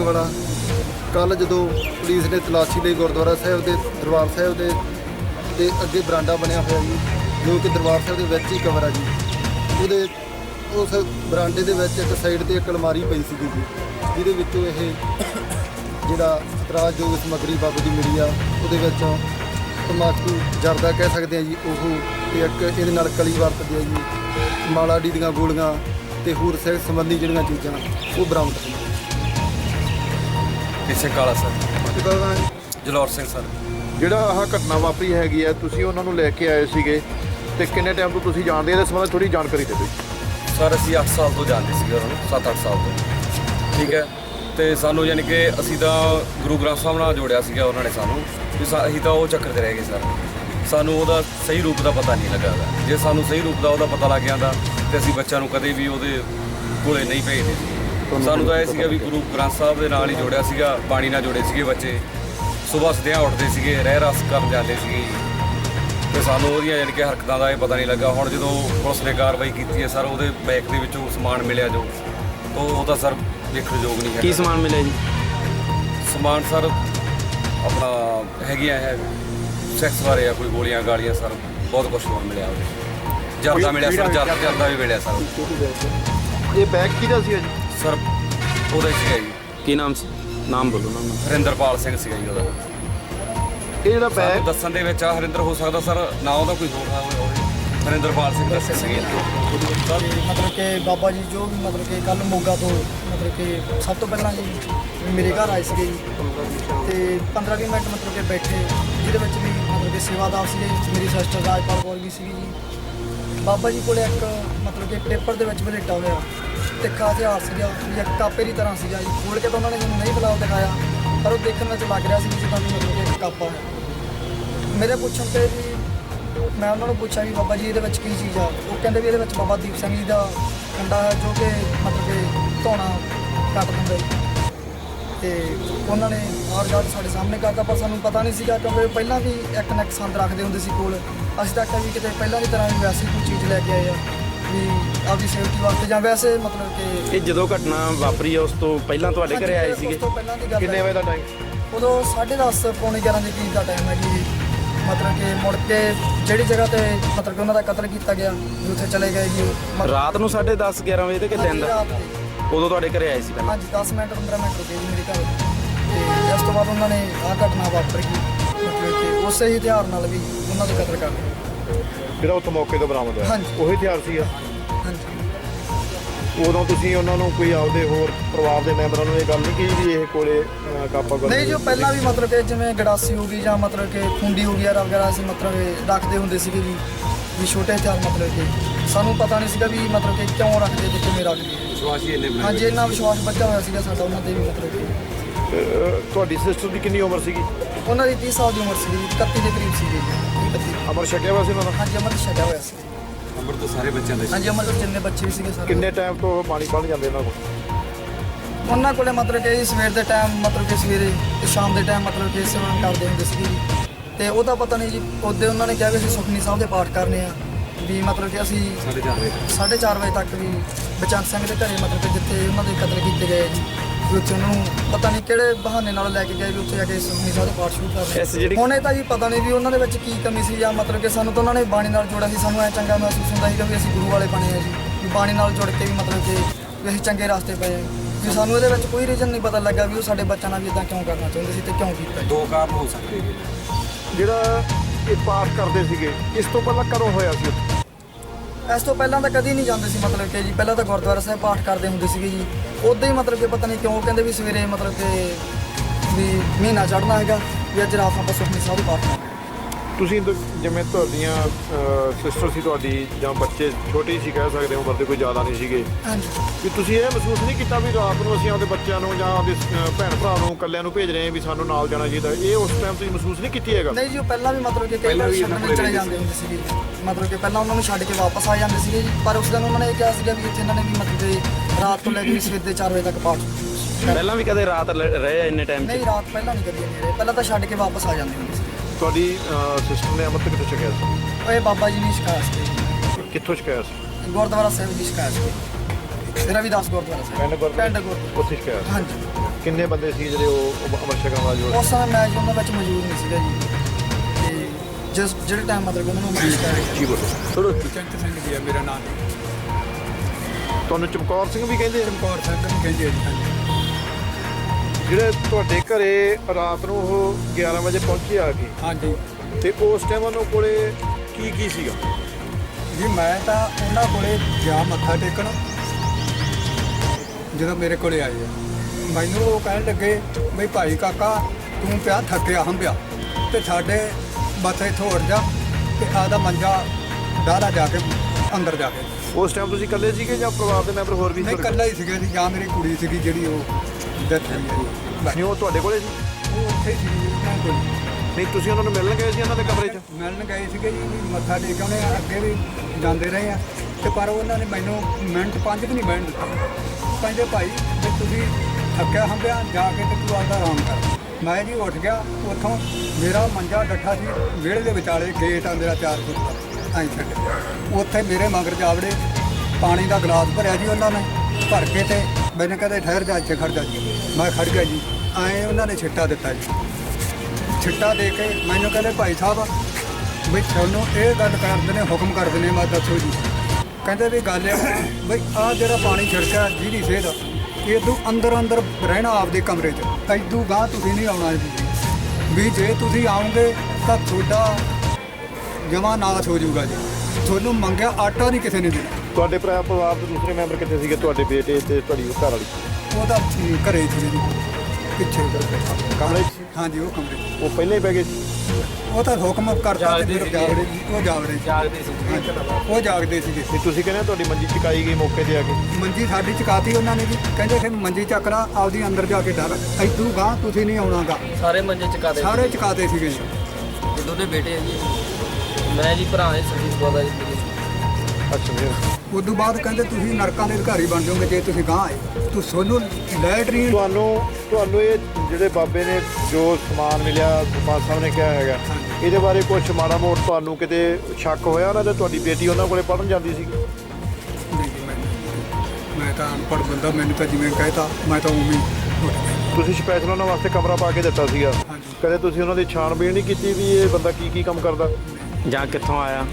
ਸਿੰਘ ਵਾਲਾ। ਕੱਲ ਜਦੋਂ ਪੁਲਿਸ ਨੇ ਤਲਾਸ਼ੀ ਲਈ ਗੁਰਦੁਆਰਾ ਸਾਹਿਬ ਦੇ, ਦਰਬਾਰ ਸਾਹਿਬ ਦੇ ਤੇ ਅੱਗੇ ਬਰਾਂਡਾ ਬਣਿਆ ਹੋਇਆ ਜੀ, ਜੋ ਕਿ ਦਰਬਾਰ ਸਾਹਿਬ ਦੇ ਵਿੱਚ ਹੀ ਕਵਰ ਆ ਜੀ। ਉਹਦੇ, ਉਸ ਬਰਾਂਡੇ ਦੇ ਵਿੱਚ ਇੱਕ ਸਾਈਡ ਤੇ ਇੱਕ ਅਲਮਾਰੀ ਪਈ ਸੀ ਜੀ, ਜਿਹਦੇ ਵਿੱਚੋਂ ਇਹ ਜਿਹੜਾ ਇਤਰਾਜ਼ਯੋਗ ਸਮੱਗਰੀ ਬਾਬੂ ਦੀ ਮਿਲੀ ਆ, ਉਹਦੇ ਵਿੱਚ ਤਮਾਕੂ ਜਰਦਾ ਕਹਿ ਸਕਦੇ ਆ ਜੀ, ਉਹ ਤੇ ਇੱਕ ਇਹਦੇ ਨਾਲ ਕਲੀ ਵਰਤਦੀ ਆ ਜੀ, ਮਾਲਾਡੀ ਦੀਆਂ ਗੋਲੀਆਂ ਤੇ ਹੋਰ ਸਿਹਤ ਸੰਬੰਧੀ ਜਿਹੜੀਆਂ ਚੀਜ਼ਾਂ, ਉਹ ਬਰਾਮਦ ਹੋਈਆਂ। ਕਿਸੇ ਕਾਲਾ ਸਰ। ਤੇ ਬਾਬਾ ਜਲੌਰ ਸਿੰਘ ਸਰ। ਜਿਹੜਾ ਆਹ ਘਟਨਾ ਵਾਪਰੀ ਹੈਗੀ ਹੈ ਤੁਸੀਂ ਉਹਨਾਂ ਨੂੰ ਲੈ ਕੇ ਆਏ ਸੀਗੇ ਤੇ ਕਿੰਨੇ ਟਾਈਮ ਤੋਂ ਤੁਸੀਂ ਜਾਣਦੇ ਇਹਦੇ ਸੰਬੰਧ ਥੋੜੀ ਜਾਣਕਾਰੀ ਦੇ ਦਿਓ ਸਰ ਅਸੀਂ 8 ਸਾਲ ਤੋਂ ਜਾਣਦੇ ਸੀਗੇ ਉਹਨਾਂ ਨੂੰ 7-8 ਸਾਲ ਤੋਂ। ਠੀਕ ਹੈ? ਤੇ ਸਾਨੂੰ ਯਾਨੀ ਕਿ ਅਸੀਂ ਤਾਂ ਗੁਰੂ ਗ੍ਰੰਥ ਸਾਹਿਬ ਨਾਲ ਜੋੜਿਆ ਸੀਗਾ ਉਹਨਾਂ ਨੇ ਸਾਨੂੰ। ਵੀ ਸਾ- ਅਸੀਂ ਤਾਂ ਉਹ ਚੱਕਰ ਤੇ ਰਹਿ ਗਏ ਸਰ। ਸਾਨੂੰ ਉਹਦਾ ਸਹੀ ਰੂਪ ਦਾ ਪਤਾ ਨਹੀਂ ਲੱਗਾ ਗਾ। ਜੇ ਸਾਨੂੰ ਸਹੀ ਰੂਪ ਦਾ ਉਹਦਾ ਪਤਾ ਲੱਗ ਜਾਂਦਾ ਤੇ ਅਸੀਂ ਬੱਚਿਆਂ ਨੂੰ ਕਦੇ ਵੀ ਉਹਦੇ ਕੋਲੇ ਨਹੀਂ ਭੇਜਦੇ ਸੀ। ਸਾਨੂੰ ਤਾਂ ਇਹ ਸੀਗਾ ਵੀ ਗੁਰੂ ਗ੍ਰੰਥ ਸਾਹਿਬ ਦੇ ਨਾਲ ਹੀ ਜੋੜਿਆ ਸੀਗਾ ਬਾਣੀ ਨਾਲ ਜੋੜੇ ਸੀਗੇ ਬੱਚੇ। ਸਵੇਰ ਸਦਿਆਂ ਉੱਠਦੇ ਸੀਗੇ ਰਹਿ ਰਸ ਕਰਨ ਜਾਂਦੇ ਸੀਗੇ। ਤੇ ਸਾਨੂੰ ਉਹਦੀਆਂ ਯਾਨੀ ਕਿ ਹਰਕਤਾਂ ਦਾ ਇਹ ਪਤਾ ਨਹੀਂ ਲੱਗਾ। ਹੁਣ ਜਦੋਂ ਪੁਲਿਸ ਨੇ ਕਾਰਵਾਈ ਕੀਤੀ ਹੈ ਸਰ ਉਹਦੇ ਬੈਗ ਦੇ ਵਿੱਚੋਂ ਸਮਾਨ ਮਿਲਿਆ ਜੋ। ਤਾਂ ਉਹ ਤਾਂ ਸਰ ਦੇਖਣ ਯੋਗ ਨਹੀਂ ਹੈ ਕੀ ਸਮਾਨ ਮਿਲਿਆ ਜੀ? ਸਮਾਨ ਸਰ ਆਪਣਾ ਹੈਗੀਆਂ ਹੈ ਸੈਕਸ ਬਾਰੇ ਆ ਕੋਈ ਗੋਲੀਆਂ ਗਾਲੀਆਂ ਸਰ ਬਹੁਤ ਕੁਝ ਹੋਰ ਮਿਲਿਆ ਉਹਦੇ। ਜਰਦਾ ਮਿਲਿਆ ਸਰ ਜਰਦਾ ਜਰਦਾ ਵੀ ਮਿਲਿਆ ਸਰ। ਇਹ ਬੈਗ ਕਿਹਦਾ ਸੀ ਜੀ? ਸਰ ਉਹਦਾ ਹੀ ਸੀਗਾ ਜੀ। ਕੀ ਨਾਮ ਸੀ? ਨਾਮ ਬੋਲੋ ਨਾਮ ਹਰਿੰਦਰਪਾਲ ਸਿੰਘ ਸੀਗਾ ਜੀ ਉਹਦਾ ਇਹ ਜਿਹੜਾ ਸਾਨੂੰ ਬੈਗ ਦੱਸਣ ਦੇ ਵਿੱਚ ਆ ਹਰਿੰਦਰ ਹੋ ਸਕਦਾ ਸਰ ਨਾ ਉਹਦਾ ਕੋਈ ਹੋਰ ਨਾਮ ਹੋਵੇ ਹਰਿੰਦਰਪਾਲ ਸਿੰਘ ਦੱਸਿਆ ਸੀਗਾ। ਤੇ ਮਤਲਬ ਕਿ ਬਾਬਾ ਜੀ ਜੋ ਵੀ ਮਤਲਬ ਕਿ ਕੱਲ ਮੋਗਾ ਤੋਂ ਮਤਲਬ ਕਿ ਸਭ ਤੋਂ ਪਹਿਲਾਂ ਜੀ ਮੇਰੇ ਘਰ ਆਏ ਸੀਗੇ ਜੀ। ਤੇ 15-20 ਮਿੰਟ ਮਤਲਬ ਕਿ ਬੈਠੇ ਜਿਹਦੇ ਵਿੱਚ ਵੀ ਮਤਲਬ ਕਿ ਸੇਵਾਦਾਰ ਸੀਗੇ ਮੇਰੀ ਸਿਸਟਰ ਰਾਜਪਾਲ ਕੌਰ ਵੀ ਸੀਗੀ ਜੀ। ਬਾਬਾ ਜੀ ਕੋਲੇ ਇੱਕ ਮਤਲਬ ਕਿ ਪੇਪਰ ਦੇ ਵਿੱਚ ਬਲੇਟਾ ਹੋਇਆ। ਤਿੱਖਾ ਹਥਿਆਰ ਸੀਗਾ ਵੀ ਇੱਕ ਕਾਪੇ ਦੀ ਤਰ੍ਹਾਂ ਸੀਗਾ ਜੀ। ਖੋਲ ਕੇ ਤਾਂ ਉਹਨਾਂ ਨੇ ਮੈਨੂੰ ਨਹੀਂ ਬਲਾਉ ਦਿਖਾਇਆ, ਪਰ ਉਹ ਦੇਖਣ ਵਿੱਚ ਲੱਗ ਰਿਹਾ ਸੀ ਵੀ ਜਿੱਦਾਂ ਵੀ ਮਤਲਬ ਕਿ ਇੱਕ ਕਾਪਾ ਹੈ। ਮੇਰੇ ਪੁੱਛਣ ਤੇ ਵੀ ਮੈਂ ਉਹਨਾਂ ਨੂੰ ਪੁੱਛਿਆ ਵੀ ਬਾਬਾ ਜੀ, ਇਹਦੇ ਵਿੱਚ ਕੀ ਚੀਜ਼ ਆ? ਉਹ ਕਹਿੰਦੇ ਵੀ ਇਹਦੇ ਵਿੱਚ ਬਾਬਾ ਦੀਪ ਸਿੰਘ ਜੀ ਦਾ ਕੰਡਾ ਹੈ, ਜੋ ਕਿ ਮਤਲਬ ਕਿ ਧੋਣਾ ਕੱਟ ਦਿੰਦਾ। ਜੀ ਤੇ ਉਹਨਾਂ ਨੇ ਹਰ ਗੱਲ ਸਾਡੇ ਸਾਹਮਣੇ ਕਰਤਾ ਪਰ ਸਾਨੂੰ ਪਤਾ ਨਹੀਂ ਸੀਗਾ ਕਿਉਂਕਿ ਪਹਿਲਾਂ ਵੀ ਇੱਕ ਨੱਕ ਸੰਦ ਰੱਖਦੇ ਹੁੰਦੇ ਸੀ ਕੋਲ। ਅਸੀਂ ਤਾਂ ਆਖਿਆ ਵੀ ਕਿਤੇ ਪਹਿਲਾਂ ਦੀ ਤਰ੍ਹਾਂ ਵੀ ਵੈਸੀ ਕੋਈ ਚੀਜ਼ ਲੈ ਕੇ ਆਏ ਆ। ਵੀ ਆਪਦੀ ਸੇਫਟੀ ਵਾਸਤੇ ਜਾਂ ਵੈਸੇ ਮਤਲਬ ਕਿ ਇਹ ਜਦੋਂ ਘਟਨਾ ਵਾਪਰੀ ਆ ਉਸ ਤੋਂ ਪਹਿਲਾਂ ਤੁਹਾਡੇ ਘਰੇ ਆਏ ਸੀਗੇ? ਉਸ ਤੋਂ ਪਹਿਲਾਂ ਦੀ ਗੱਲ ਕਿੰਨੇ। ਵਜੇ ਦਾ ਟਾਈਮ ਉਦੋਂ 10:30 ਪੌਣੇ 11 ਦੇ ਕਰੀਬ ਦਾ ਟਾਈਮ ਹੈ ਜੀ। ਮਤਲਬ ਕਿ ਮੁੜ ਕੇ ਜਿਹੜੀ ਜਗ੍ਹਾ ਤੇ ਮਤਲਬ ਕਿ ਉਹਨਾਂ ਦਾ ਕਤਲ ਕੀਤਾ ਗਿਆ ਵੀ ਉੱਥੇ ਚਲੇ ਗਏ ਜੀ। ਮਤਲਬ- ਰਾਤ ਨੂੰ 10:30 11 ਵਜੇ ਤੇ ਕਿ ਦਿਨ ਦਾ ਰਾਤ ਦੇ। ਉਦੋਂ ਤੁਹਾਡੇ ਘਰੇ ਆਏ ਸੀ ਪਹਿਲਾਂ? ਹਾਂਜੀ 10 ਮਿੰਟ 15 ਮਿੰਟ ਰੁਕੇ ਜੀ ਮੇਰੇ ਘਰ। ਤੇ ਇਸ ਤੋਂ ਬਾਅਦ ਉਹਨਾਂ ਨੇ ਆਹ ਘਟਨਾ ਵਾਪਰ। ਗਈ ਮਤਲਬ ਕਿ ਉਸੇ ਹੀ ਹਥਿਆਰ ਨਾਲ ਵੀ ਉਹਨਾਂ ਦਾ ਕਤਲ ਕਰ ਦਿੱਤਾ। ਜਿਹੜਾ ਉੱਥੇ ਮੌਕੇ ਤੋਂ ਬਰਾਮਦ ਹੋਇਆ। ਹਾਂਜੀ। ਉਹੀ ਹਥਿਆਰ ਸੀਗਾ ਹਾਂਜੀ। ਉਦੋਂ ਤੁਸੀਂ ਉਹਨਾਂ ਨੂੰ ਕੋਈ ਆਪਦੇ ਹੋਰ ਪਰਿਵਾਰ ਦੇ ਮੈਂਬਰਾਂ ਨੂੰ ਇਹ ਗੱਲ ਨਹੀਂ ਕਹੀ ਵੀ ਇਹ ਕੋਲੇ ਅਹ, ਕਾਪਾ ਕਰ? ਨਹੀਂ ਜੋ ਪਹਿਲਾਂ ਵੀ ਮਤਲਬ ਕਿ ਜਿਵੇਂ ਗੜਾਸੀ ਹੋ ਗਈ ਜਾਂ ਮਤਲਬ ਕਿ ਖੁੰਡੀ ਹੋ ਗਈ ਆ ਵਗੈਰਾ ਅਸੀਂ ਮਤਲਬ ਕਿ ਰੱਖਦੇ ਹੁੰਦੇ ਸੀਗੇ ਵੀ ਵੀ ਛੋਟੇ ਹਥਿਆਰ ਮਤਲਬ ਕਿ। ਸਾਨੂੰ ਪਤਾ ਨਹੀਂ ਸੀਗਾ ਵੀ ਮਤਲਬ ਕਿ ਕਿਉਂ ਰੱਖਦੇ ਤੇ ਕਿਵੇਂ ਰੱਖਦੇ। ਵਿਸ਼ਵਾਸੀ ਇੰਨੇ ਬਣੇ ਹਾਂਜੀ ਇੰਨਾ ਵਿਸ਼ਵਾਸ ਬੱਚਾ ਹੋਇਆ ਸੀਗਾ ਸਾਡਾ ਉਹਨਾਂ ਤੇ ਵੀ ਮਤਲਬ ਕਿ। ਤੁਹਾਡੀ ਸਿਸਟਰ ਦੀ ਕਿੰਨੀ ਉਮਰ ਸੀਗੀ? ਉਹਨਾਂ ਦੀ 30 ਸਾਲ ਦੀ ਉਮਰ ਸੀਗੀ 31 ਦੇ ਕਰੀਬ ਸੀਗੀ। ਜੀ 31 ਅਮਰ ਛਕਿਆ ਹੋਇਆ ਸੀ ਉਹਨਾਂ ਦਾ? ਹਾਂਜੀ ਅਮਰ ਹੋਇਆ ਸੀ। ਤਾਂ ਸਾਰੇ ਬੱਚਿਆਂ ਦੇ ਹਾਂਜੀ ਅਮਰ ਜਿੰਨੇ ਬੱਚੇ ਵੀ ਸੀਗੇ ਸਾਰੇ। ਕਿੰਨੇ ਟਾਈਮ ਤੋਂ ਪਾਣੀ ਪੜ ਜਾਂਦੇ ਇਹਨਾਂ ਕੋਲ? ਉਹਨਾਂ ਕੋਲੇ ਮਤਲਬ ਕਿ ਸਵੇਰ ਦੇ ਟਾਈਮ ਮਤਲਬ ਕਿ ਸਵੇਰੇ ਤੇ ਸ਼ਾਮ ਦੇ ਟਾਈਮ ਮਤਲਬ ਕਿ ਸੇਵਨ ਕਰਦੇ ਹੁੰਦੇ ਸੀਗੇ ਜੀ। ਤੇ ਉਹਦਾ ਪਤਾ ਨਹੀਂ ਜੀ ਉਹਦੇ ਉਹਨਾਂ ਨੇ ਕਿਹਾ ਵੀ ਅਸੀਂ ਸੁਖਨੀ ਸਾਹਿਬ ਦੇ ਪਾਠ ਕਰਨੇ ਆ ਵੀ ਮਤਲਬ ਕਿ ਅਸੀਂ ਸਾਡੇ ਚਾਰ ਵਜੇ 4:30 ਵਜੇ ਤੱਕ ਵੀ ਬਚਨ ਸਿੰਘ ਦੇ ਘਰੇ ਮਤਲਬ ਕਿ ਜਿੱਥੇ ਉਹਨਾਂ ਦੇ ਕਤਲ ਕੀਤੇ ਗਏ ਜੀ। ਵੀ ਉੱਥੇ ਉਹਨਾਂ ਨੂੰ ਪਤਾ ਨਹੀਂ ਕਿਹੜੇ ਬਹਾਨੇ ਨਾਲ ਲੈ ਕੇ ਗਏ ਵੀ ਉੱਥੇ ਜਾ ਕੇ ਸੁਖਨੀ ਸਾਹਿਬ ਦੇ ਪਾਠ ਸ਼ੁਰੂ ਕਰ ਇਸ ਜਿਹੜੀ ਹੁਣ ਇਹ ਤਾਂ ਜੀ ਪਤਾ ਨਹੀਂ ਵੀ ਉਹਨਾਂ ਦੇ ਵਿੱਚ ਕੀ ਕਮੀ ਸੀ ਜਾਂ ਮਤਲਬ ਕਿ ਸਾਨੂੰ ਤਾਂ ਉਹਨਾਂ ਨੇ ਬਾਣੀ ਨਾਲ ਜੋੜਿਆ ਸੀ ਸਾਨੂੰ ਐ ਚੰਗਾ ਮਹਿਸੂਸ ਹੁੰਦਾ ਸੀਗਾ ਵੀ ਅਸੀਂ ਗੁਰੂ ਵਾਲੇ ਬਣੇ ਆ ਜੀ ਵੀ ਬਾਣੀ ਨਾਲ ਜੁੜ ਕੇ ਵੀ ਮਤਲਬ ਕਿ ਵੀ ਅਸੀਂ ਚੰਗੇ ਰਸਤੇ ਪਏ ਆ ਵੀ ਸਾਨੂੰ ਇਹਦੇ ਵਿੱਚ ਕੋਈ ਰੀਜ਼ਨ ਨਹੀਂ ਪਤਾ ਲੱਗਾ ਵੀ ਉਹ ਸਾਡੇ ਬੱਚਿਆਂ ਨਾਲ ਵੀ ਇਦਾਂ ਕਿਉਂ ਕਰਨਾ ਚਾਹੁੰਦੇ ਸੀ ਤੇ ਕਿਉਂ ਕੀਤਾ ਜੀ। ਦੋ ਕਾਰਨ ਹੋ ਸਕਦੇ ਜੀ ਜਿਹੜਾ ਇਹ ਪਾਠ ਕਰਦੇ ਸੀਗੇ ਇਸ ਤੋਂ ਪਹਿਲਾਂ ਕਦੋਂ ਹੋਇਆ ਸੀ ਉੱਥੇ? ਇਸ ਤੋਂ ਪਹਿਲਾਂ ਤਾਂ ਕਦੀ ਨਹੀਂ ਜਾਂਦੇ ਸੀ, ਮਤਲਬ ਕਿ ਜੀ। ਪਹਿਲਾਂ ਤਾਂ ਗੁਰਦੁਆਰਾ ਸਾਹਿਬ ਪਾਠ ਕਰਦੇ ਹੁੰਦੇ ਸੀਗੇ ਜੀ। ਉਦਾਂ ਹੀ ਮਤਲਬ ਕਿ ਪਤਾ ਨਹੀਂ ਕਿਉਂ ਕਹਿੰਦੇ ਵੀ ਸਵੇਰੇ ਮਤਲਬ ਕਿ ਵੀ ਮਹੀਨਾ ਚੜ੍ਹਨਾ ਹੈਗਾ, ਵੀ ਅੱਜ ਰਾਤ ਆਪਾਂ ਸੁਖਮਨੀ ਸਾਹਿਬ ਪਾਠ ਕਰਨਾ ਤੁਸੀਂ ਜਿਵੇਂ ਤੁਹਾਡੀਆਂ ਸਿਸਟਰ ਸੀ ਤੁਹਾਡੀ ਜਾਂ ਬੱਚੇ ਛੋਟੇ ਸੀ ਕਹਿ ਸਕਦੇ ਹੋ ਉਮਰ ਦੇ ਕੋਈ ਜ਼ਿਆਦਾ ਨਹੀਂ ਸੀਗੇ। ਹਾਂਜੀ। ਵੀ ਤੁਸੀਂ ਇਹ ਮਹਿਸੂਸ ਨਹੀਂ ਕੀਤਾ ਵੀ ਰਾਤ ਨੂੰ ਅਸੀਂ ਆਪਦੇ ਬੱਚਿਆਂ ਨੂੰ ਜਾਂ ਆਪਦੇ ਅਹ, ਭੈਣ ਭਰਾ ਨੂੰ ਇਕੱਲਿਆਂ ਨੂੰ ਭੇਜ ਰਹੇ ਹਾਂ ਵੀ ਸਾਨੂੰ ਨਾਲ ਜਾਣਾ ਚਾਹੀਦਾ। ਇਹ ਉਸ ਟਾਈਮ ਤੁਸੀਂ ਮਹਿਸੂਸ ਨਹੀਂ ਕੀਤੀ ਹੈਗਾ? ਨਹੀਂ ਜੀ ਉਹ ਪਹਿਲਾਂ ਵੀ ਮਤਲਬ ਕਿ ਕਈ ਵਾਰ ਛੱਡਣ ਵੀ ਚਲੇ ਜਾਂਦੇ ਹੁੰਦੇ ਸੀਗੇ ਮਤਲਬ ਕਿ ਪਹਿਲਾਂ ਉਹਨਾਂ ਨੂੰ ਛੱਡ ਕੇ ਵਾਪਸ ਆ ਜਾਂਦੇ ਸੀਗੇ ਜੀ। ਪਰ ਉਸ ਦਿਨ ਉਹਨਾਂ ਨੇ ਇਹ ਕਿਹਾ ਸੀਗਾ ਵੀ ਇੱਥੇ ਇਹਨਾਂ ਨੇ ਵੀ ਮਤਲਬ ਕਿ ਰਾਤ ਤੋਂ ਲੈ ਕੇ ਸਵੇਰ ਦੇ 4 ਵਜੇ ਤੱਕ ਪਾਠ ਪਹਿਲਾਂ ਵੀ ਕਦੇ ਰਾਤ ਲ- ਰਹੇ ਆ ਇੰਨੇ ਟਾਈਮ 'ਚ? ਨਹੀਂ ਰਾਤ ਪਹਿਲਾਂ ਨਹੀਂ ਕਰੀ ਜਾਂਦੇ ਰਹੇ। ਪਹਿਲਾਂ ਤਾਂ ਛੱਡ ਕੇ ਵਾਪਸ ਆ ਜਾਂਦੇ ਹੁੰਦੇ ਸੀ। ਤੁਹਾਡੀ ਸਿਸਟਰ ਨੇ ਅਮਰਤ ਕਿੱਥੋਂ ਛਕਿਆ ਸੀ? ਉਹ ਇਹ ਬਾਬਾ ਜੀ ਨੇ ਸ਼ਿਕਾਇਤ ਸੀ ਕਿੱਥੋਂ ਛਕਿਆ ਸੀ? ਗੁਰਦੁਆਰਾ ਸਾਹਿਬ ਦੀ ਸ਼ਿਕਾਇਤ ਸੀ ਰਵਿਦਾਸ ਗੁਰਦੁਆਰਾ ਸਾਹਿਬ। ਪਿੰਡ ਗੁਰਦੁਆਰਾ? ਪਿੰਡ ਗੁਰਦੁਆਰਾ। ਉੱਥੇ ਛਕਿਆ ਸੀ ਹਾਂਜੀ। ਕਿੰਨੇ ਬੰਦੇ ਸੀ ਜਿਹੜੇ ਉਹ ਅਮਰ ਸ਼ਕਨ ਵਾਲੇ ਜੋ ਉਸ ਸਮੇਂ ਮੈਚ ਉਹਨਾਂ ਵਿੱਚ ਮੌਜੂਦ ਨਹੀਂ ਸੀਗਾ ਜੀ। ਤੇ ਜਿਸ ਜਿਹੜੇ ਟਾਈਮ ਮਤਲਬ ਉਹਨਾਂ ਨੂੰ ਮੈਚ ਕਰ ਕੀ ਬੋਲੋ। ਥੋੜਾ ਚੰਤ ਸਿੰਘ ਜੀ ਆ ਮੇਰਾ ਨਾਮ। ਤੁਹਾਨੂੰ ਚਮਕੌਰ ਸਿੰਘ ਵੀ ਕਹਿੰਦੇ? ਚਮਕੌਰ ਸਿੰਘ ਨੂੰ ਕਹਿੰਦੇ ਆ ਜੀ ਹਾਂਜੀ। ਜਿਹੜੇ ਤੁਹਾਡੇ ਘਰੇ ਰਾਤ ਨੂੰ ਉਹ 11 ਵਜੇ ਪਹੁੰਚੇ ਆ ਕੇ ਹਾਂਜੀ। ਤੇ ਉਸ ਟਾਈਮ ਉਹਨਾਂ ਕੋਲੇ ਕੀ ਕੀ ਸੀਗਾ? ਜੀ ਮੈਂ ਤਾਂ ਉਹਨਾਂ ਕੋਲੇ ਗਿਆ ਮੱਥਾ ਟੇਕਣ ਜਦੋਂ ਮੇਰੇ ਕੋਲੇ ਆਏ। ਮੈਨੂੰ ਉਹ ਕਹਿਣ ਲੱਗੇ ਵੀ ਭਾਈ ਕਾਕਾ ਤੂੰ ਪਿਆ ਥੱਕਿਆ ਹੰਬਿਆ ਤੇ ਸਾਡੇ ਮੱਥੇ ਥੋੜ ਜਾ ਤੇ ਆਦਾ ਮੰਜਾ ਡਾਲਾ ਜਾ ਕੇ ਅੰਦਰ ਜਾ ਕੇ। ਉਸ ਟਾਈਮ ਤੁਸੀਂ ਇਕੱਲੇ ਸੀਗੇ ਜਾਂ ਪਰਿਵਾਰ ਦੇ ਮੈਂਬਰ ਹੋਰ ਵੀ ਨਹੀਂ ਇਕੱਲਾ ਹੀ ਸੀਗਾ ਜੀ ਜਾਂ ਮੇਰੀ ਕੁੜੀ ਸੀਗੀ ਜਿਹੜੀ ਉਹ। ਡੈਥ ਹੋਈ ਹੈ ਜੀ ਬਸ। ਨਹੀਂ ਉਹ ਤੁਹਾਡੇ ਕੋਲੇ ਸੀ? ਉਹ ਉੱਥੇ ਸੀ ਜੀ ਉਹਨਾਂ ਕੋਲ ਨਹੀਂ ਤੁਸੀਂ ਉਹਨਾਂ ਨੂੰ ਮਿਲਣ ਗਏ ਸੀ ਉਹਨਾਂ ਦੇ ਕਮਰੇ 'ਚ? ਮਿਲਣ ਗਏ ਸੀਗੇ ਜੀ ਵੀ ਮੱਥਾ ਟੇਕ ਆਉਣੇ ਆ, ਅੱਗੇ ਵੀ ਜਾਂਦੇ ਰਹੇ ਆ। ਤੇ ਪਰ ਉਹਨਾਂ ਨੇ ਮੈਨੂੰ ਮਿੰਟ ਪੰਜ ਵੀ ਨਹੀਂ ਬਹਿਣ ਦਿੱਤਾ। ਕਹਿੰਦੇ ਭਾਈ ਜੇ ਤੁਸੀਂ ਥੱਕਿਆ ਹੰਬਿਆ ਜਾ ਕੇ ਤੇ ਤੂੰ ਆਪਦਾ ਆਰਾਮ ਕਰ। ਮੈਂ ਜੀ ਉੱਠ ਗਿਆ ਉੱਥੋਂ ਮੇਰਾ ਮੰਜਾ ਡੱਠਾ ਸੀ ਵਿਹੜੇ ਦੇ ਵਿਚਾਲੇ ਗੇਟ ਆ ਮੇਰਾ 4 ਫੁੱਟ ਦਾ ਐਂ ਛੱਡ ਉੱਥੇ ਮੇਰੇ ਮਗਰ ਜਾਵੜੇ ਪਾਣੀ ਦਾ ਗਲਾਸ ਭਰਿਆ ਜੀ ਉਹਨਾਂ ਨੇ ਭਰ ਕੇ ਤੇ ਮੈਨੂੰ ਕਹਿੰਦੇ ਠਹਿਰ ਜਾ, ਇੱਥੇ ਖੜ ਜਾ ਜੀ। ਮੈਂ ਖੜ ਗਿਆ ਜੀ। ਐਂ ਉਹਨਾਂ ਨੇ ਛਿੱਟਾ ਦਿੱਤਾ ਜੀ। ਛਿੱਟਾ ਦੇ ਕੇ ਮੈਨੂੰ ਕਹਿੰਦੇ ਭਾਈ ਸਾਹਿਬ ਵੀ ਤੁਹਾਨੂੰ ਇਹ ਗੱਲ ਕਰਦੇ ਨੇ ਹੁਕਮ ਕਰਦੇ ਨੇ ਮੈਂ ਦੱਸੋ ਜੀ। ਕਹਿੰਦੇ ਵੀ ਗੱਲ ਇਹ ਆ, ਬਈ ਆਹ ਜਿਹੜਾ ਪਾਣੀ ਛਿੜਕਿਆ ਜਿਹਦੀ ਸੇਧ, ਇਹ ਤੋਂ ਅੰਦਰ ਅੰਦਰ ਰਹਿਣਾ ਆਪਦੇ ਕਮਰੇ 'ਚ। ਐਦੂ ਗਾਹ ਤੁਸੀਂ ਨਹੀਂ ਆਉਣਾ ਜੀ। ਵੀ ਜੇ ਤੁਸੀਂ ਆਉਂਗੇ ਤਾਂ ਤੁਹਾਡਾ ਜਮਾ ਨਾਸ ਹੋ ਜਾਊਗਾ ਜੀ। ਤੁਹਾਨੂੰ ਮੰਗਿਆ ਆਟਾ ਨਹੀਂ ਕਿਸੇ ਨੇ ਦੇਣਾ। ਤੁਹਾਡੇ ਭਰਾ ਪਰਿਵਾਰ ਦੇ ਦੂਸਰੇ ਮੈਂਬਰ ਕਿੱਥੇ ਸੀਗੇ? ਤੁਹਾਡੇ ਬੇਟੇ ਤੇ ਤੁਹਾਡੀ ਉਹ ਘਰ ਵਾਲੀ? ਉਹ ਤਾਂ ਅਮ, ਘਰੇ ਸੀ ਜੀ ਪਿੱਛੇ ਕਮਰੇ 'ਚ? ਸੀ? ਹਾਂਜੀ ਉਹ ਕਮਰੇ 'ਚ। ਉਹ ਪਹਿਲਾਂ ਹੀ ਪੈ ਗਏ ਸੀ? ਉਹ ਤਾਂ ਹੁਕਮ ਕਰਤਾ ਤੇ ਫਿਰ ਜਾਗਦੇ ਉਹ ਜਾਗਦੇ ਜਾਗਦੇ ਸੀ। ਉਹ ਜਾਗਦੇ ਸੀਗੇ। ਨਹੀਂ ਤੁਸੀਂ ਕਹਿੰਦੇ ਤੁਹਾਡੀ ਮੰਜੀ ਚਕਾਈ ਗਈ ਮੌਕੇ ਤੇ ਆ ਕੇ? ਮੰਜੀ ਸਾਡੀ ਚਕਾਤੀ ਉਹਨਾਂ ਨੇ ਜੀ। ਕਹਿੰਦੇ ਕਿ ਮੰਜੀ ਚੱਕ ਲਾ ਆਪਦੀ ਅੰਦਰ ਜਾ ਕੇ ਡਰ। ਐਦੂ ਗਾਂ ਤੁਸੀਂ ਨਹੀਂ ਆਉਣਾਗਾ। ਸਾਰੇ ਮੰਜੇ ਚਕਾ ਦੇ ਸਾਰੇ ਚਕਾਤੇ ਸੀਗੇ। ਜੀ ਤੇ ਦੋਨੇ ਬੇਟੇ ਆ ਜੀ। ਮੈਂ ਜੀ ਭਰਾ ਹਾਂ ਸਰਜੀਤ ਬੋਲਦਾ ਜੀ। ਅੱਛਾ ਫਿਰ ਉਦੋਂ ਬਾਅਦ ਕਹਿੰਦੇ ਤੁਸੀਂ ਨਰਕਾਂ ਦੇ ਅਧਿਕਾਰੀ ਬਣ ਜਾਓਗੇ ਜੇ ਤੁਸੀਂ ਗਾਂ ਆਏ। ਤੂੰ ਸੋਨੂੰ ਲੈਟਰੀਨ ਤੁਹਾਨੂੰ ਤੁਹਾਨੂੰ ਇਹ ਜਿਹੜੇ ਬਾਬੇ ਨੇ ਜੋ ਸਮਾਨ ਮਿਲਿਆ ਗੁਰਪਾਲ ਸਾਹਿਬ ਨੇ ਕਿਹਾ ਹੈਗਾ ਇਹਦੇ ਬਾਰੇ ਕੁਝ ਮਾੜਾ ਮੋਟ ਤੁਹਾਨੂੰ ਕਿਤੇ ਸ਼ੱਕ ਹੋਇਆ? ਨਾ ਤੇ ਤੁਹਾਡੀ ਬੇਟੀ ਉਹਨਾਂ ਕੋਲੇ ਪੜਨ ਜਾਂਦੀ ਸੀ। ਜੀ, ਮੈਂ ਤਾਂ ਅਨਪੜ੍ਹ ਬੰਦਾ ਮੈਨੂੰ ਤਾਂ ਜਿਵੇਂ ਕਹਿਤਾ ਮੈਂ ਤਾਂ ਉਵੇਂ ਤੁਸੀਂ ਸਪੈਸ਼ਲ ਉਹਨਾਂ ਵਾਸਤੇ ਕਮਰਾ ਪਾ ਕੇ ਦਿੱਤਾ ਸੀਗਾ। ਕਦੇ ਤੁਸੀਂ ਉਹਨਾਂ ਦੀ ਛਾਣਬੀਣ ਨਹੀਂ ਕੀਤੀ ਵੀ ਇਹ ਬੰਦਾ ਕੀ ਕੀ ਕੰਮ ਕਰਦਾ? ਜਾਂ ਕਿੱਥੋਂ ਆਇਆ?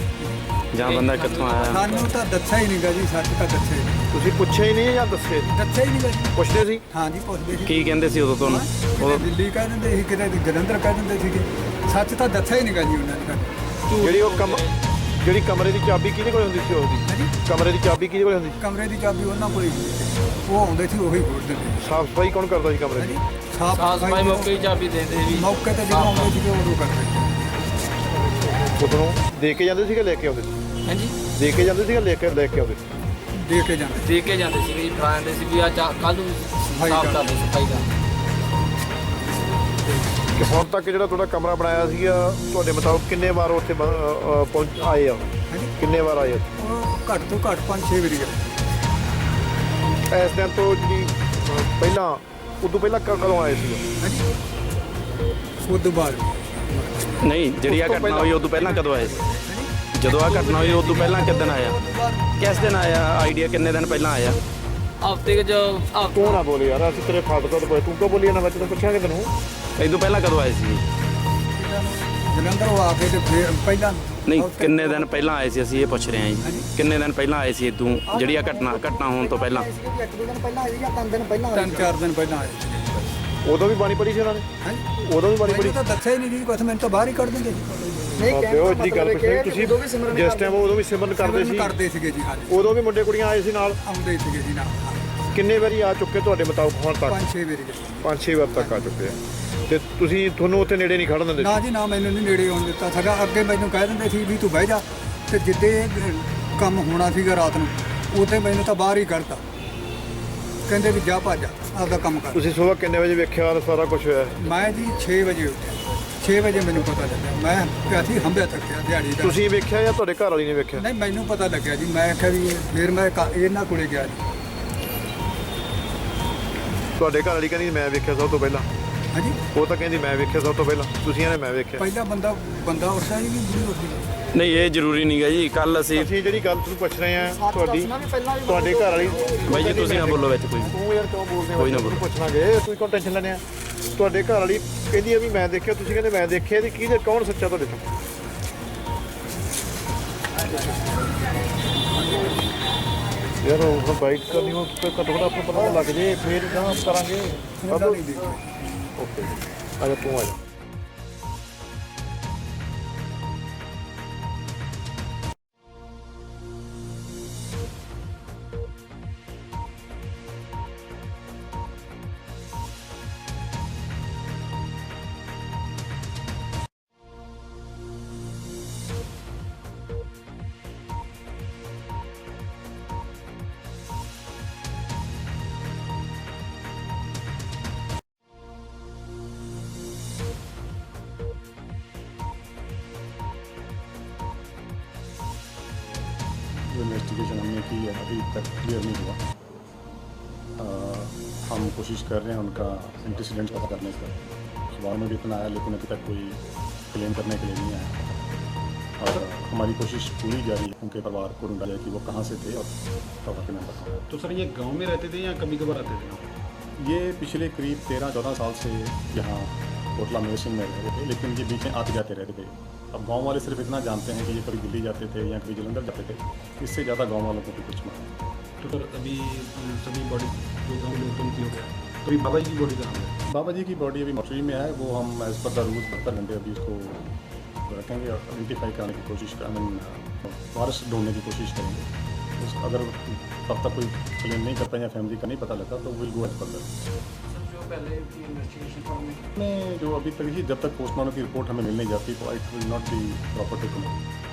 ਜਾਂ ਬੰਦਾ ਕਿੱਥੋਂ ਆਇਆ? ਸਾਨੂੰ ਤਾਂ ਦੱਸਿਆ ਹੀ ਨਹੀਂਗਾ ਜੀ ਸੱਚ ਤਾਂ ਹੀ ਨਹੀਂ ਤੁਸੀਂ ਪੁੱਛਿਆ ਹੀ ਨਹੀਂ ਜਾਂ ਦੱਸੇ? ਦੱਸਿਆ ਹੀ ਨਹੀਂਗਾ ਜੀ। ਪੁੱਛਦੇ ਸੀ? ਹਾਂਜੀ ਪੁੱਛਦੇ ਸੀ। ਕੀ ਕਹਿੰਦੇ ਸੀ ਉਦੋਂ ਤੁਹਾਨੂੰ? ਉਦੋਂ ਦਿੱਲੀ ਕਹਿ ਦਿੰਦੇ ਸੀ ਕਿਤੇ ਜਲੰਧਰ ਕਹਿ ਦਿੰਦੇ ਸੀਗੇ। ਸੱਚ ਤਾਂ ਦੱਸਿਆ ਹੀ ਨਹੀਂਗਾ ਜੀ ਉਹਨਾਂ ਨੇ। ਜਿਹੜੀ ਉਹ ਕਮ ਜਿਹੜੀ ਕਮਰੇ ਦੀ ਚਾਬੀ ਕਿਹਦੇ ਕੋਲ ਹੁੰਦੀ ਸੀ ਉਹਦੀ? ਕਮਰੇ ਦੀ ਚਾਬੀ ਕਿਹਦੇ ਕੋਲ ਹੁੰਦੀ ਸੀ? ਕਮਰੇ ਦੀ ਚਾਬੀ ਉਹਨਾਂ ਕੋਲ ਹੀ ਹੁੰਦੀ ਸੀ। ਉਹ ਆਉਂਦੇ ਸੀ ਉਹੀ ਖੋਲ ਦਿੰਦੇ ਸੀ। ਸਾਫ਼ ਸਫ਼ਾਈ ਕੌਣ ਕਰਦਾ ਸੀ ਕਮਰੇ ਦੀ? ਸਾਫ਼ ਸਾਫ਼ ਸਫ਼ਾਈ ਮੌਕੇ ਹੀ ਚਾਬੀ ਦੇ ਦੇ ਵੀ ਮੌਕੇ ਤੇ ਜਦੋਂ ਆਉਂਦੇ ਸੀਗੇ ਉਦੋਂ ਕਰਦੇ ਸੀ ਉਦੋਂ ਦੇ ਕੇ ਜਾਂਦੇ ਸੀ ਕਿ ਲੈ ਕੇ ਆਉਂਦੇ ਸੀ? ਹਾਂਜੀ। ਦੇ ਕੇ ਜਾਂਦੇ ਸੀ ਕਿ ਲੈ ਕੇ ਲੈ ਕੇ ਆਉਂਦੇ ਸੀ? ਦੇ ਕੇ ਜਾਂਦੇ। ਦੇ ਕੇ ਜਾਂਦੇ ਸੀ ਜੀ ਫੜਾ ਜਾਂਦੇ ਸੀ ਵੀ ਆ ਕੱਲ ਨੂੰ ਸਾਫ਼ ਕਰ। ਦੇ ਸਫ਼ਾਈ ਦਾ। ਕਿ ਹੁਣ ਤੱਕ ਜਿਹੜਾ ਤੁਹਾਡਾ ਕਮਰਾ ਬਣਾਇਆ ਸੀਗਾ ਤੁਹਾਡੇ ਮੁਤਾਬਕ ਕਿੰਨੇ ਵਾਰ ਉੱਥੇ ਬ- ਅ, ਅ, ਪਹੁੰਚ ਆਏ ਆ? ਕਿੰਨੇ ਵਾਰ ਆਏ? ਉਹ ਘੱਟ ਤੋਂ ਘੱਟ 5-6 ਵਾਰੀ ਗਏ ਇਸ ਦਿਨ ਤੋਂ ਜਿਹੜੀ ਅ, ਪਹਿਲਾਂ ਉਦੋਂ ਪਹਿਲਾਂ ਕ- ਕਦੋਂ ਆਏ ਸੀ ਹਾਂਜੀ। ਉਸ ਤੋਂ ਬਾਅਦ। ਨਹੀਂ ਜਿਹੜੀ ਆ ਉਸ ਤੋਂ ਘਟਨਾ ਹੋਈ ਉਦੋਂ ਪਹਿਲਾਂ ਕਦੋਂ ਆਏ? ਸੀ ਜਦੋਂ ਆ ਘਟਨਾ ਹੋਈ ਉਦੋਂ ਪਹਿਲਾਂ ਕਿਦਨ ਆਇਆ? ਕਿਸ ਦਿਨ ਆਇਆ? ਆਈਡੀਆ ਕਿੰਨੇ ਦਿਨ ਪਹਿਲਾਂ ਆਇਆ? ਹਫ਼ਤੇ ਕੇ ਜੋ ਤੂੰ ਨਾ ਬੋਲ ਯਾਰ ਅਸੀਂ ਤੇਰੇ ਫਾਦਰ ਤੋਂ ਤੂੰ ਕਿਉਂ ਬੋਲੀ ਨਾ ਮੈਂ ਤੈਨੂੰ ਪੁੱਛਾਂਗੇ ਤੈਨੂੰ ਇਦੋਂ ਪਹਿਲਾਂ ਕਦੋਂ ਆਏ ਸੀ? ਜਲੰਧਰ ਉਹ ਆ ਕੇ ਤੇ ਫਿਰ ਪਹਿਲਾਂ ਨਹੀਂ ਕਿੰਨੇ ਦਿਨ ਪਹਿਲਾਂ ਆਏ ਸੀ? ਅਸੀਂ ਇਹ ਪੁੱਛ ਰਹੇ ਹਾਂ ਜੀ। ਕਿੰਨੇ ਦਿਨ ਪਹਿਲਾਂ ਆਏ ਸੀ ਇਦੋਂ ਜਿਹੜੀ ਆ ਘਟਨਾ ਘਟਨਾ ਹੋਣ ਤੋਂ ਪਹਿਲਾਂ। ਇੱਕ ਦੋ ਦਿਨ ਪਹਿਲਾਂ ਆਏ ਜਾਂ ਤਿੰਨ ਦਿਨ ਪਹਿਲਾਂ ਤਿੰਨ ਚਾਰ ਦਿਨ ਪਹਿਲਾਂ ਆਏ ਸੀ। ਉਦੋਂ ਵੀ ਬਾਣੀ ਪੜੀ ਸੀ ਉਹਨਾਂ ਨੇ? ਹਾਂਜੀ। ਉਦੋਂ ਵੀ ਬਾਣੀ ਪੜੀ ਮੈਨੂੰ ਤਾਂ ਦੱਸਿਆ ਹੀ ਨਹੀਂ ਜੀ ਕੁਛ ਮੈਨੂੰ ਤਾਂ ਬਾਹਰ ਹੀ ਕੱਢ ਦਿੰਦੇ ਨਹੀਂ ਕਹਿਣ ਦਾ ਜੀ ਗੱਲ ਮਤਲਬ ਇਹ ਪੁੱਛਣੀ ਕਿ ਉਦੋਂ ਵੀ ਸਿਮਰਨ ਤੁਸੀਂ ਜਿਸ ਟਾਈਮ ਉਦੋਂ ਵੀ ਸਿਮਰਨ ਕਰਦੇ ਸਿਮਰਨ ਸੀ। ਕਰਦੇ ਸੀਗੇ ਜੀ ਹਾਂਜੀ। ਉਦੋਂ ਵੀ ਮੁੰਡੇ ਕੁੜੀਆਂ ਆਏ ਸੀ ਨਾਲ? ਆਉਂਦੇ ਸੀਗੇ ਜੀ ਨਾਲ। ਕਿੰਨੇ ਵਾਰੀ ਆ ਚੁੱਕੇ ਤੁਹਾਡੇ ਮੁਤਾਬਕ ਹੁਣ ਤੱਕ? ਪੰਜ ਛੇ ਵਾਰੀ। ਗਏ ਪੰਜ ਛੇ ਵਾਰ ਤੱਕ ਆ ਚੁੱਕੇ ਆ। ਤੇ ਤੁਸੀਂ ਤੁਹਾਨੂੰ ਉੱਥੇ ਨੇੜੇ ਨਹੀਂ ਖੜਨ ਦਿੰਦੇ? ਨਾ ਜੀ ਨਾ ਮੈਨੂੰ ਨਹੀਂ ਨੇੜੇ ਆਉਣ ਦਿੱਤਾ ਸੀਗਾ। ਅੱਗੇ ਮੈਨੂੰ ਕਹਿ ਦਿੰਦੇ ਸੀ ਵੀ ਤੂੰ ਬਹਿ ਜਾ। ਤੇ ਜਿੱਦੇ ਇਹ ਕੰਮ ਹੋਣਾ ਸੀਗਾ ਰਾਤ ਨੂੰ ਉਤੇ ਮੈਨੂੰ ਤਾਂ ਬਾਹਰ ਹੀ ਕੱਢਤਾ। ਕਹਿੰਦੇ ਵੀ ਜਾ ਭੱਜ ਆਪਦਾ ਕੰਮ ਕਰ। ਤੁਸੀਂ ਸਵੇਰ ਕਿੰਨੇ ਵਜੇ ਵੇਖਿਆ ਔਰ ਸਾਰਾ ਕੁਝ ਹੋਇਆ? ਮੈਂ ਜੀ 6 ਵਜੇ ਉੱਠਿਆ। 6 ਵਜੇ ਮੈਨੂੰ ਪਤਾ ਲੱਗਿਆ। ਮੈਂ ਪਿਆ ਸੀ ਹੰਬਿਆ ਥੱਕਿਆ ਦਿਹਾੜੀ ਦਾ। ਤੁਸੀਂ ਵੇਖਿਆ ਜਾਂ ਤੁਹਾਡੇ ਘਰ ਵਾਲੀ ਨੇ ਵੇਖਿਆ? ਨਹੀਂ ਮੈਨੂੰ ਪਤਾ ਲੱਗਿਆ ਜੀ। ਮੈਂ ਆਖਿਆ ਵੀ ਇਹ- ਫਿਰ ਮੈਂ ਇਹਨਾਂ ਕੋਲੇ ਗਿਆ ਜੀ। ਤੁਹਾਡੇ ਘਰ ਵਾਲੀ ਕਹਿੰਦੀ ਮੈਂ ਵੇਖਿਆ ਸਭ ਤੋਂ ਪਹਿਲਾਂ। ਹਾਂਜੀ? ਉਹ ਤਾਂ ਕਹਿੰਦੀ ਮੈਂ ਵੇਖਿਆ ਸਭ ਤੋਂ ਪਹਿਲਾਂ। ਤੁਸੀਂ ਇਹਨੇ ਮੈਂ ਵੇਖਿਆ। ਪਹਿਲਾ ਬੰਦਾ ਬੰਦਾ ਉਠਿਆ ਜੀ ਬੁਰੀ ਹੋ ਗਈ ਨਹੀਂ ਇਹ ਜ਼ਰੂਰੀ ਨਹੀਂਗਾ ਜੀ। ਕੱਲ ਅਸੀਂ ਅਸੀਂ ਜਿਹੜੀ ਗੱਲ ਤੁਹਾਨੂੰ ਪੁੱਛ ਰਹੇ ਆ ਤੁਹਾਡੀ ਵੀ ਵੀ ਤੁਹਾਡੇ ਘਰ ਵਾਲੀ ਬਾਈ ਜੀ ਤੁਸੀਂ ਨਾ ਬੋਲੋ ਵਿੱਚ ਕੋਈ। ਤੂੰ ਯਾਰ ਕਿਉਂ ਬੋਲਦੇ ਹੋ? ਕੋਈ ਨਾ ਤੁਹਾਨੂੰ ਪੁੱਛਣਾਗੇ ਤੁਸੀਂ ਕਿਉਂ ਟੈਨਸ਼ਨ ਲੈਣੇ ਆ ਤੁਹਾਡੇ ਘਰ ਵਾਲੀ ਕਹਿੰਦੀ ਆ ਵੀ ਮੈਂ ਦੇਖਿਆ ਤੁਸੀਂ ਕਹਿੰਦੇ ਮੈਂ ਦੇਖਿਆ ਤੇ ਕੀ ਕੌਣ ਸੱਚਾ ਤੁਹਾਡੇ ਤੋਂ? ਯਾਰ ਉਹ ਬਾਈਟ ਕਰਨੀ ਉਹ ਤੇ ਘੱਟੋ ਘੱਟ ਆਪਾਂ ਪਤਾ ਲੱਗ ਜੇ ਫੇਰ ਤਾਂ ਕਰਾਂਗੇ। ਨਹੀਂ ਦੇਖਿਆ ਓਕੇ ਆ ਜਾ ਤੂੰ ਜਾ हमने की है अभी तक क्लियर नहीं हुआ। हम कोशिश कर रहे हैं उनका एंटीसीडेंट पता करने का अखबार में भी इतना आया लेकिन अभी तक कोई क्लेम करने के लिए नहीं आया। और हमारी कोशिश पूरी जारी है उनके परिवार को ढूंढा जाए कि वो कहाँ से थे और परिवार के कौन तो सर ये गाँव में रहते थे या कभी कभार आते थे? ये पिछले करीब तेरह चौदह साल से यहाँ कोटला मेर सिंह में रह रहे थे लेकिन ये बीच में आते जाते रहते थे। अब गाँव वाले सिर्फ़ इतना जानते हैं कि ये कभी दिल्ली जाते थे या कभी जलंधर जाते थे इससे ज़्यादा गाँव वालों को भी कुछ मालूम तो सर अभी सभी बॉडी जो हो। गया तो अभी बाबा जी की बॉडी कहाँ है? बाबा जी की बॉडी अभी मॉर्चरी में है वो हम एज पर द रूल्स बहत्तर घंटे अभी उसको रखेंगे और आइडेंटिफाई कराने की कोशिश कर आई मीन वारस ढूँढने की कोशिश करेंगे। अगर तब तक कोई क्लेम नहीं करता या फैमिली का नहीं पता लगता तो विल गो एज पर में जो अभी तक ही जब तक पोस्टमार्टम की रिपोर्ट हमें मिल नहीं जाती तो it will not be proper to comment